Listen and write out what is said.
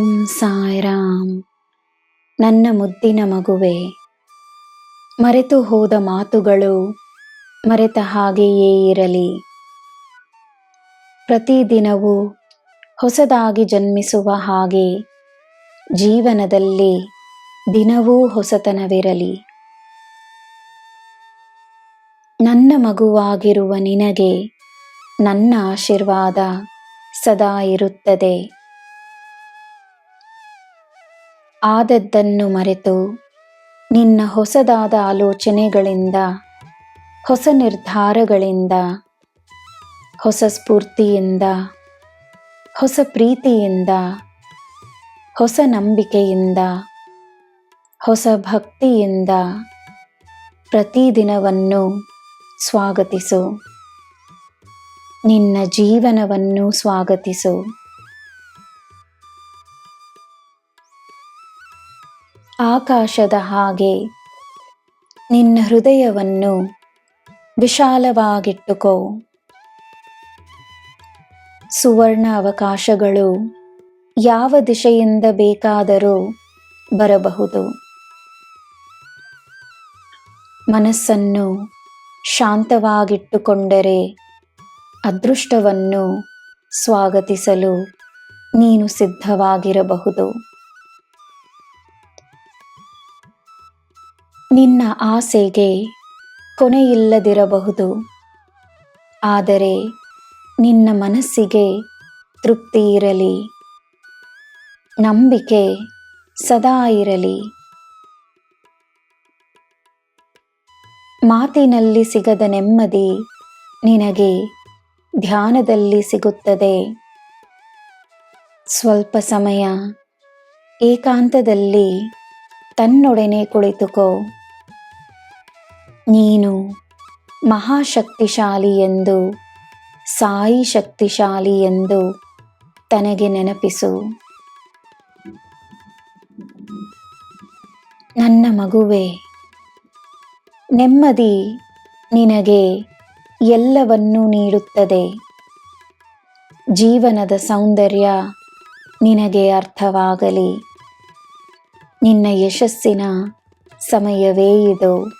ಓಂ ಸಾಯಿರಾಮ್. ನನ್ನ ಮುದ್ದಿನ ಮಗುವೆ, ಮರೆತು ಹೋದ ಮಾತುಗಳು ಮರೆತ ಹಾಗೆಯೇ ಇರಲಿ. ಪ್ರತಿದಿನವೂ ಹೊಸದಾಗಿ ಜನ್ಮಿಸುವ ಹಾಗೆ ಜೀವನದಲ್ಲಿ ದಿನವೂ ಹೊಸತನವಿರಲಿ. ನನ್ನ ಮಗುವಾಗಿರುವ ನಿನಗೆ ನನ್ನ ಆಶೀರ್ವಾದ ಸದಾ ಇರುತ್ತದೆ. ಆದದ್ದನ್ನು ಮರೆತು ನಿನ್ನ ಹೊಸದಾದ ಆಲೋಚನೆಗಳಿಂದ, ಹೊಸ ನಿರ್ಧಾರಗಳಿಂದ, ಹೊಸ ಸ್ಫೂರ್ತಿಯಿಂದ, ಹೊಸ ಪ್ರೀತಿಯಿಂದ, ಹೊಸ ನಂಬಿಕೆಯಿಂದ, ಹೊಸ ಭಕ್ತಿಯಿಂದ ಪ್ರತಿದಿನವನ್ನು ಸ್ವಾಗತಿಸು. ನಿನ್ನ ಜೀವನವನ್ನು ಸ್ವಾಗತಿಸು. ಆಕಾಶದ ಹಾಗೆ. ನಿನ್ನ ಹೃದಯವನ್ನು ವಿಶಾಲವಾಗಿಟ್ಟುಕೋ. ಸುವರ್ಣ ಅವಕಾಶಗಳು ಯಾವ ದಿಶೆಯಿಂದ ಬೇಕಾದರೂ ಬರಬಹುದು. ಮನಸ್ಸನ್ನು ಶಾಂತವಾಗಿಟ್ಟುಕೊಂಡರೆ ಅದೃಷ್ಟವನ್ನು ಸ್ವಾಗತಿಸಲು ನೀನು ಸಿದ್ಧವಾಗಿರಬಹುದು. ನಿನ್ನ ಆಸೆಗೆ ಕೊನೆಯಿಲ್ಲದಿರಬಹುದು. ಆದರೆ ನಿನ್ನ ಮನಸ್ಸಿಗೆ ತೃಪ್ತಿ ಇರಲಿ. ನಂಬಿಕೆ ಸದಾ ಇರಲಿ. ಮಾತಿನಲ್ಲಿ ಸಿಗದ ನೆಮ್ಮದಿ ನಿನಗೆ ಧ್ಯಾನದಲ್ಲಿ ಸಿಗುತ್ತದೆ. ಸ್ವಲ್ಪ ಸಮಯ ಏಕಾಂತದಲ್ಲಿ ತನ್ನೊಡನೆ ಕುಳಿತುಕೋ. ನೀನು ಮಹಾಶಕ್ತಿಶಾಲಿ ಎಂದು, ಸಾಯಿ ಶಕ್ತಿಶಾಲಿ ಎಂದು ತನಗೆ ನೆನಪಿಸು. ನನ್ನ ಮಗುವೆ, ನೆಮ್ಮದಿ ನಿನಗೆ ಎಲ್ಲವನ್ನೂ ನೀಡುತ್ತದೆ. ಜೀವನದ ಸೌಂದರ್ಯ ನಿನಗೆ ಅರ್ಥವಾಗಲಿ. ನಿನ್ನ ಯಶಸ್ಸಿನ ಸಮಯವೇ ಇದು.